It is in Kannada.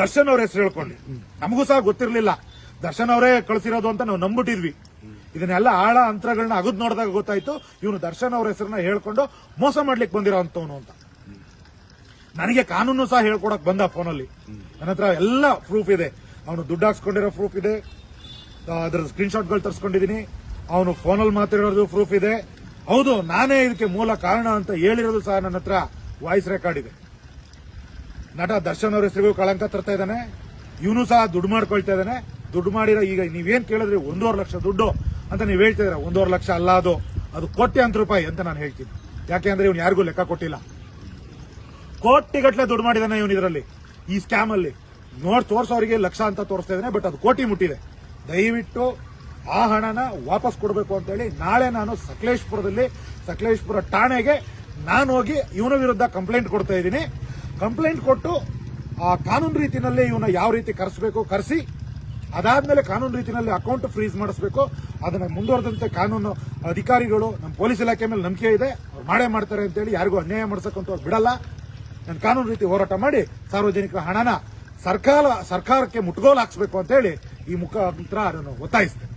ದರ್ಶನ್ ಅವ್ರ ಹೆಸರು ಹೇಳ್ಕೊಂಡು ನಮಗೂ ಸಹ ಗೊತ್ತಿರಲಿಲ್ಲ. ದರ್ಶನ್ ಅವರೇ ಕಳಿಸಿರೋದು ಅಂತ ನಾವು ನಂಬಿಟ್ಟಿದ್ವಿ ಇದನ್ನೆಲ್ಲ ಆಳ ಅಂತರಗಳನ್ನ ಅಗದ್ ನೋಡಿದಾಗ ಗೊತ್ತಾಯ್ತು. ಇವನು ದರ್ಶನ್ ಅವ್ರ ಹೆಸರನ್ನ ಹೇಳ್ಕೊಂಡು ಮೋಸ ಮಾಡ್ಲಿಕ್ಕೆ ಬಂದಿರೋ ಅಂತವನು ಅಂತ. ನನಗೆ ಕಾನೂನು ಸಹ ಹೇಳ್ಕೊಡಕ್ ಬಂದ ಫೋನಲ್ಲಿ. ನನ್ನ ಹತ್ರ ಎಲ್ಲ ಪ್ರೂಫ್ ಇದೆ. ಅವನು ದುಡ್ಡು ಹಾಕ್ಸ್ಕೊಂಡಿರೋ ಪ್ರೂಫ್ ಇದೆ. ಅದರ ಸ್ಕ್ರೀನ್ ಶಾಟ್ಗಳು ತರಿಸ್ಕೊಂಡಿದ್ದೀನಿ. ಅವನು ಫೋನಲ್ಲಿ ಮಾತಾಡಿರೋದು ಪ್ರೂಫ್ ಇದೆ. ಹೌದು, ನಾನೇ ಇದಕ್ಕೆ ಮೂಲ ಕಾರಣ ಅಂತ ಹೇಳಿರೋದು ಸಹ ನನ್ನ ವಾಯ್ಸ್ ರೆಕಾರ್ಡ್ ಇದೆ. ನಟ ದರ್ಶನ್ ಅವ್ರ ಹೆಸರಿಗೂ ಕಳಂಕ ತರ್ತಾ ಇದ್ದಾನೆ. ಇವನು ಸಹ ದುಡ್ಡು ಮಾಡ್ಕೊಳ್ತಾ ಇದ್ದಾನೆ. ದುಡ್ಡು ಮಾಡಿರೋ ಈಗ ನೀವೇನ್ ಕೇಳಿದ್ರಿ? ಒಂದೂವರೆ ಲಕ್ಷ ದುಡ್ಡು ಅಂತ ನೀವು ಹೇಳ್ತಾ ಇದ್ರ ಒಂದೂವರೆ ಲಕ್ಷ ಅಲ್ಲ ಅದು. ಅದು ಕೋಟಿ ಅಂತ ರೂಪಾಯಿ ಅಂತ ನಾನು ಹೇಳ್ತೀನಿ. ಯಾಕೆ ಅಂದ್ರೆ ಇವನು ಯಾರಿಗೂ ಲೆಕ್ಕ ಕೊಟ್ಟಿಲ್ಲ. ಕೋಟಿಗಟ್ಟಲೆ ದುಡ್ಡು ಮಾಡಿದಾನೆ ಇವನು ಇದರಲ್ಲಿ. ಈ ಸ್ಕ್ಯಾಮ್ ಅಲ್ಲಿ. ನೋಡ್ ತೋರ್ಸೋರಿಗೆ ಲಕ್ಷ ಅಂತ ತೋರಿಸ್ತಾ ಇದ್ದಾನೆ ಬಟ್ ಅದು ಕೋಟಿ ಮುಟ್ಟಿದೆ. ದಯವಿಟ್ಟು ಆ ಹಣನ ವಾಪಸ್ ಕೊಡಬೇಕು ಅಂತ ಹೇಳಿ ನಾಳೆ ನಾನು ಸಕಲೇಶ್ಪುರದಲ್ಲಿ, ಸಕಲೇಶ್ಪುರ ಠಾಣೆಗೆ ನಾನು ಹೋಗಿ ಇವನ ವಿರುದ್ಧ ಕಂಪ್ಲೇಂಟ್ ಕೊಡ್ತಾ ಇದ್ದೀನಿ. ಕಂಪ್ಲೇಂಟ್ ಕೊಟ್ಟು ಆ ಕಾನೂನು ರೀತಿನಲ್ಲಿ ಇವನ್ನ ಯಾವ ರೀತಿ ಕರೆಸಬೇಕು ಕರೆಸಿ, ಅದಾದ್ಮೇಲೆ ಕಾನೂನು ರೀತಿಯಲ್ಲಿ ಅಕೌಂಟ್ ಫ್ರೀಸ್ ಮಾಡಿಸ್ಬೇಕು. ಅದನ್ನ ಮುಂದುವರೆದಂತೆ ಕಾನೂನು ಅಧಿಕಾರಿಗಳು, ನಮ್ಮ ಪೊಲೀಸ್ ಇಲಾಖೆ ಮೇಲೆ ನಂಬಿಕೆ ಇದೆ. ಅವ್ರು ಮಾಡೇ ಮಾಡ್ತಾರೆ ಅಂತೇಳಿ ಯಾರಿಗೂ ಅನ್ಯಾಯ ಅವ್ರು ಬಿಡಲ್ಲ. ನಾನು ಕಾನೂನು ರೀತಿ ಹೋರಾಟ ಮಾಡಿ ಸಾರ್ವಜನಿಕರ ಹಣನ ಸರ್ಕಾರ, ಸರ್ಕಾರಕ್ಕೆ ಮುಟ್ಗೋಲು ಹಾಕ್ಸ್ಬೇಕು ಅಂತ ಹೇಳಿ ಈ ಮುಖಾಂತರ ನಾನು ಒತ್ತಾಯಿಸ್ತೇನೆ.